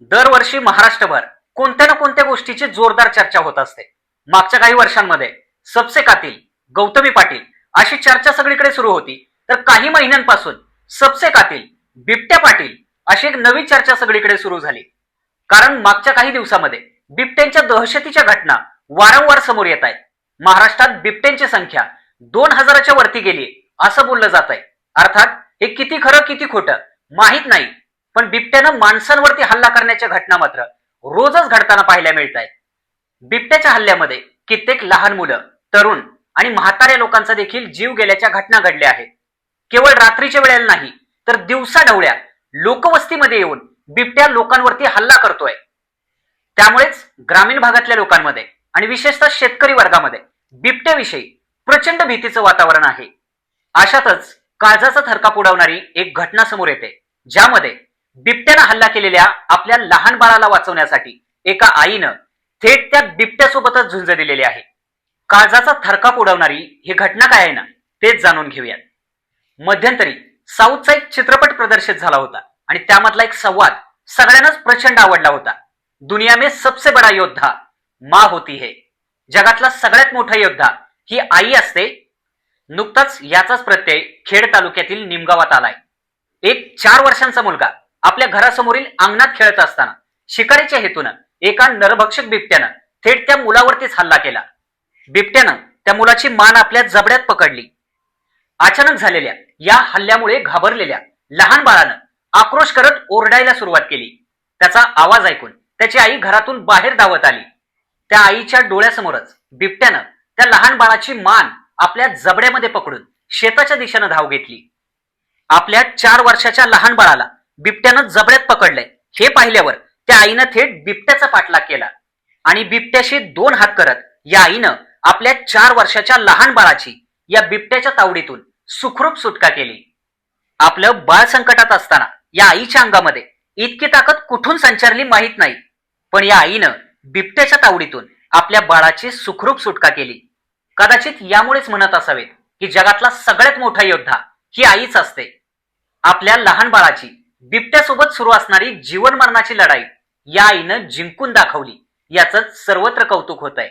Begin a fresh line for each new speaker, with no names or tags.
दरवर्षी महाराष्ट्रभर कोणत्या ना कोणत्या गोष्टीची जोरदार चर्चा होत असते. मागच्या काही वर्षांमध्ये सबसे कातील गौतमी पाटील अशी चर्चा सगळीकडे सुरू होती. तर काही महिन्यांपासून सबसे कातील बिबट्या पाटील अशी एक नवी चर्चा सगळीकडे सुरू झाली. कारण मागच्या काही दिवसामध्ये बिबट्यांच्या दहशतीच्या घटना वारंवार समोर येत आहेत. महाराष्ट्रात बिबट्यांची संख्या दोन हजाराच्या वरती गेली असं बोललं जात आहे अर्थात हे किती खरं किती खोटं माहीत नाही. पण बिबट्यानं माणसांवरती हल्ला करण्याच्या घटना मात्र रोजच घडताना पाहायला मिळत आहेत बिबट्याच्या हल्ल्यामध्ये कित्येक लहान मुलं तरुण आणि म्हाताऱ्या लोकांचा देखील जीव गेल्याच्या घटना घडल्या आहेत. केवळ रात्रीच्या वेळेला नाही तर दिवसा ढवळ्या लोकवस्तीमध्ये येऊन बिबट्या लोकांवरती हल्ला करतोय. त्यामुळेच ग्रामीण भागातल्या लोकांमध्ये आणि विशेषतः शेतकरी वर्गामध्ये बिबट्याविषयी प्रचंड भीतीचं वातावरण आहे. अशातच काळजाचा थरकाप उडवणारी एक घटना समोर येते ज्यामध्ये बिबट्यानं हल्ला केलेल्या आपल्या लहान बाळाला वाचवण्यासाठी एका आईनं थेट त्या बिबट्यासोबतच झुंज दिलेली आहे. काळजाचा थरकाप उडवणारी ही घटना काय आहे ना तेच जाणून घेऊयात. मध्यंतरी साऊथचा एक चित्रपट प्रदर्शित झाला होता आणि त्यामधला एक संवाद सगळ्यांनाच प्रचंड आवडला होता. दुनिया में सबसे बडा योद्धा माँ होती है. जगातला सगळ्यात मोठा योद्धा ही आई असते. नुकताच याचाच प्रत्यय खेड तालुक्यातील निमगावात आलाय. एक चार वर्षांचा मुलगा आपल्या घरासमोरील अंगणात खेळत असताना शिकारीच्या हेतूनं एका नरभक्षक बिबट्यानं थेट त्या मुलावरतीच हल्ला केला. बिबट्यानं त्या मुलाची मान आपल्या जबड्यात पकडली. अचानक झालेल्या या हल्ल्यामुळे घाबरलेल्या लहान बाळानं आक्रोश करत ओरडायला सुरुवात केली. त्याचा आवाज ऐकून त्याची आई घरातून बाहेर धावत आली. त्या आईच्या डोळ्यासमोरच बिबट्यानं त्या लहान बाळाची मान आपल्या जबड्यामध्ये पकडून शेताच्या दिशेनं धाव घेतली. आपल्या चार वर्षाच्या लहान बाळाला बिबट्यानं जबड्यात पकडलंय. हे पाहिल्यावर त्या आईनं थेट बिबट्याचा पाठलाग केला. आणि बिबट्याशी दोन हात करत या आईनं आपल्या चार वर्षाच्या लहान बाळाची या बिबट्याच्या तावडीतून सुखरूप सुटका केली. आपलं बाळ संकटात असताना या आईच्या अंगामध्ये इतकी ताकद कुठून संचारली माहीत नाही. पण या आईनं बिबट्याच्या तावडीतून आपल्या बाळाची सुखरूप सुटका केली. कदाचित यामुळेच म्हणत असावेत की जगातला सगळ्यात मोठा योद्धा ही आईच असते. आपल्या लहान बाळाची बिबट्यासोबत सुरू असणारी जीवन मरणाची लढाई या आईनं जिंकून दाखवली. याच सर्वत्र कौतुक होत आहे